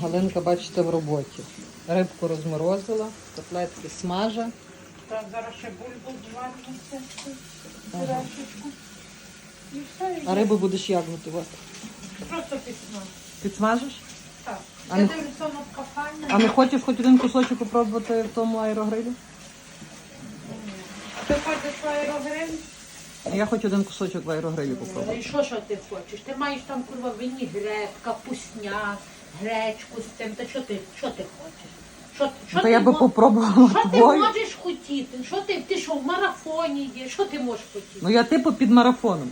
Галинка, бачите, в роботі. Рибку розморозила, котлетки смажа. Так, зараз ще бульбу. І все, і А рибу будеш як готувати? просто пісня. Підсмажиш? Так. А Я не- дивлюся на кафання. А не хочеш хоч один кусочок попробувати в тому аерогрилі? Ти хочеш в аерогриль? Я хочу один кусочок в аерогрилі попробувати. І що, що ти хочеш? Ти маєш там курва винігрет, капусня, гречку з тим. Та що ти, що ти хочеш? Що, що Та ти я би мо- попробувала Що ти твою. можеш хотіти? Що ти, ти що, в марафоні є? Що ти можеш хотіти? Ну я типу під марафоном.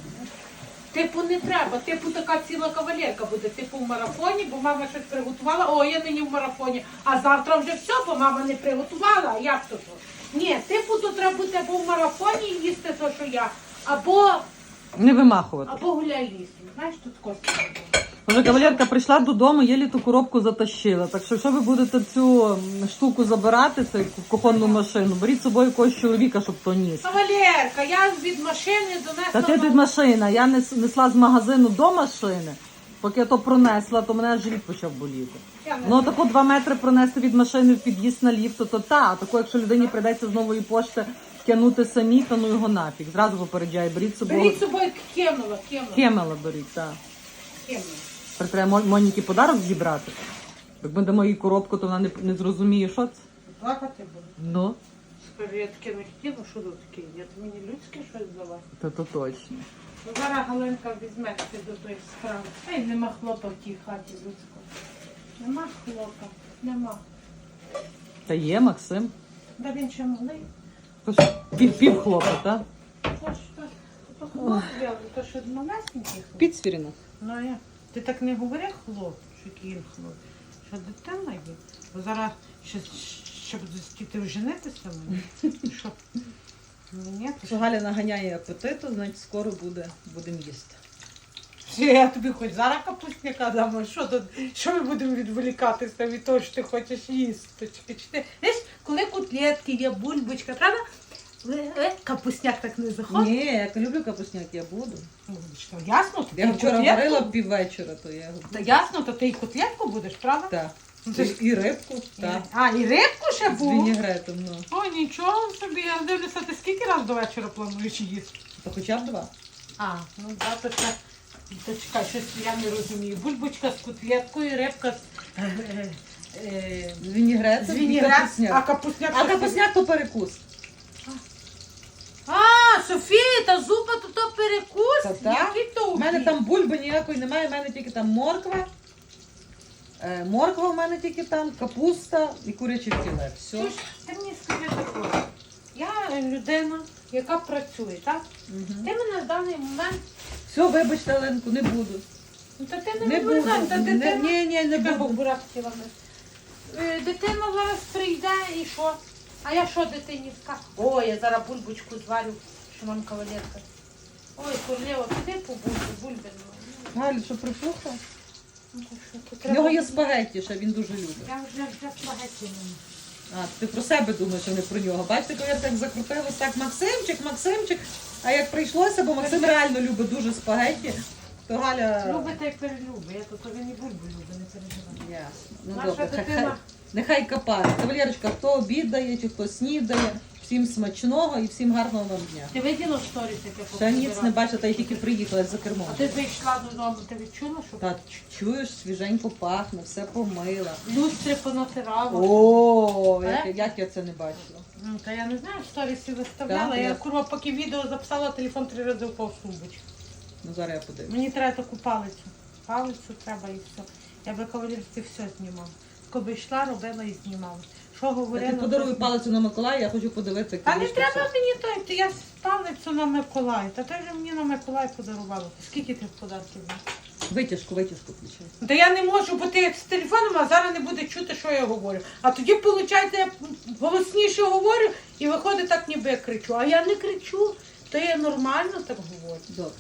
Типу не треба, типу така ціла кавалерка буде, типу в марафоні, бо мама щось приготувала, о, я нині в марафоні, а завтра вже все, бо мама не приготувала, а як то що? Ні, типу то треба бути або в марафоні і їсти те, що я, або, Не вимахувати. або гуляй лісом. Знаєш, тут костя. Вже кавалерка прийшла додому, єлі ту коробку затащила. Так що, якщо ви будете цю штуку забирати, цю кухонну машину, беріть з собою якогось чоловіка, щоб то ніс. Кавалерка, я від машини донесла. Та ти тут машина, я нес- несла з магазину до машини. Поки я то пронесла, то мене аж живіт почав боліти. Я не Ну тако два метри пронести від машини в під'їзд на ліфт, то, то та, а тако, якщо людині прийдеться з нової пошти тягнути самі, то ну його нафіг. Зразу попереджаю, беріть з собою Беріть з собою кемела, кемела, кемела беріть, так. Тепер треба Моніки подарок зібрати. Як ми дамо їй коробку, то вона не, не зрозуміє, що це. Плакати буду. Ну, Скажи, я таке не хотіла, що тут таке? Я тобі мені людське щось дала. то, то точно. Ну, Зараз Галинка візьметься до тої справи. Ей, нема хлопа в тій хаті людського. Нема хлопа, нема. Та є Максим. Да він ще малий. То пів, пів хлопа, так? То ж то, що малесенький хлоп. Підсвіріна. Ну, я. Ти так не говори хлоп, що який хлоп. Що дитина є. Бо зараз ще, щоб захотіти вженитися мені. Що? Ну, ні, то Що Галя наганяє апетиту, значить скоро буде, будемо їсти. Чи я тобі хоч зараз капустняка дам, а що тут? Що ми будемо відволікатися від того, що ти хочеш їсти? Чи, чи ти... Знаєш, коли котлетки є, бульбочка, правда? Е, е, Капустняк так не заходить. Ні, я люблю капусняк, я буду. Ну, що, ясно, то Я ти вчора котлетку- варила піввечора, то я. Та ясно, то ти і котлетку будеш, правда? Так. Ну, ти ж- І, і рибку, так. А, і рибку ще З було? вінігретом, ну. О, нічого собі, я дивлюся, ти скільки разів до вечора плануєш їсти? То хоча б два. А, ну да, то це. То чекай, щось я не розумію. Бульбочка з котлеткою, рибка з. Е, е, е, З вінігретом з і вінігрет, а капусняк. капусняк. А капусняк то перекус. А, Софія, та зупа то то перекус. Та так. Який то У мене там бульби ніякої немає, у мене тільки там морква. Е, морква в мене тільки там, капуста і куряче філе. Все. Слухай, Ти мені скажи таке. Я людина, яка працює, так? Мгм. Ти мене в даний момент. Все, вибачте, Оленку, не буду. Ну, та ти не, Не буду. відволікай, та Не, дитина. ні, ні, не Тебе буду. бабура хотіла. Е, Дитина зараз прийде і що? А я що дитині скажу? Ой, я зараз бульбочку зварю, вам кавалерка. Ой, королева, піди по бульбу, бульби. ну, що припухла? ну, В нього є спагетті, що він дуже любить. Я вже вже спагетті мені. А, ти про себе думаєш, а не про нього. Бачите, коли я так закрутилась, так Максимчик, Максимчик. А як прийшлося, бо Максим реально любить дуже спагетті, то Галя. Любите і перелюби, я то він і бульбу любить, не переживай. Ясно. Ну Наша добре, хай, дитина- нехай капає. Кавалерочка, хто обідає, чи хто снідає, всім смачного і всім гарного вам дня. Ти виділа в сторіс, яке Ще ніц не бачила, та й тільки приїхала за кермом. А ти зайшла додому, ти відчула, що Та чуєш, свіженько пахне, все помила. люстри понатирала? О, Е? як, як я це не бачила. Ну, та я не знаю, в сторісі виставляла. Так, я я- курва, поки відео записала, телефон три рази впав в сумбочку. Ну зараз я подивлюсь. Мені треба таку палицю. Палицю треба і все. Я би кавалерці все знімала. Коби йшла, робила і знімала. Що Я говорила? тобі подарую палицю на Миколая, я хочу подивитися. Та не треба мені той, ти я палицю на Миколай. Та ти вже мені на Миколай подарувала. Скільки ти подарків? Витяжку, витяжку включай. Та я не можу, бо ти з телефоном, а зараз не буде чути, що я говорю. А тоді, виходить, я голосніше говорю і виходить так, ніби я кричу. А я не кричу, то я нормально так говорю. Добре.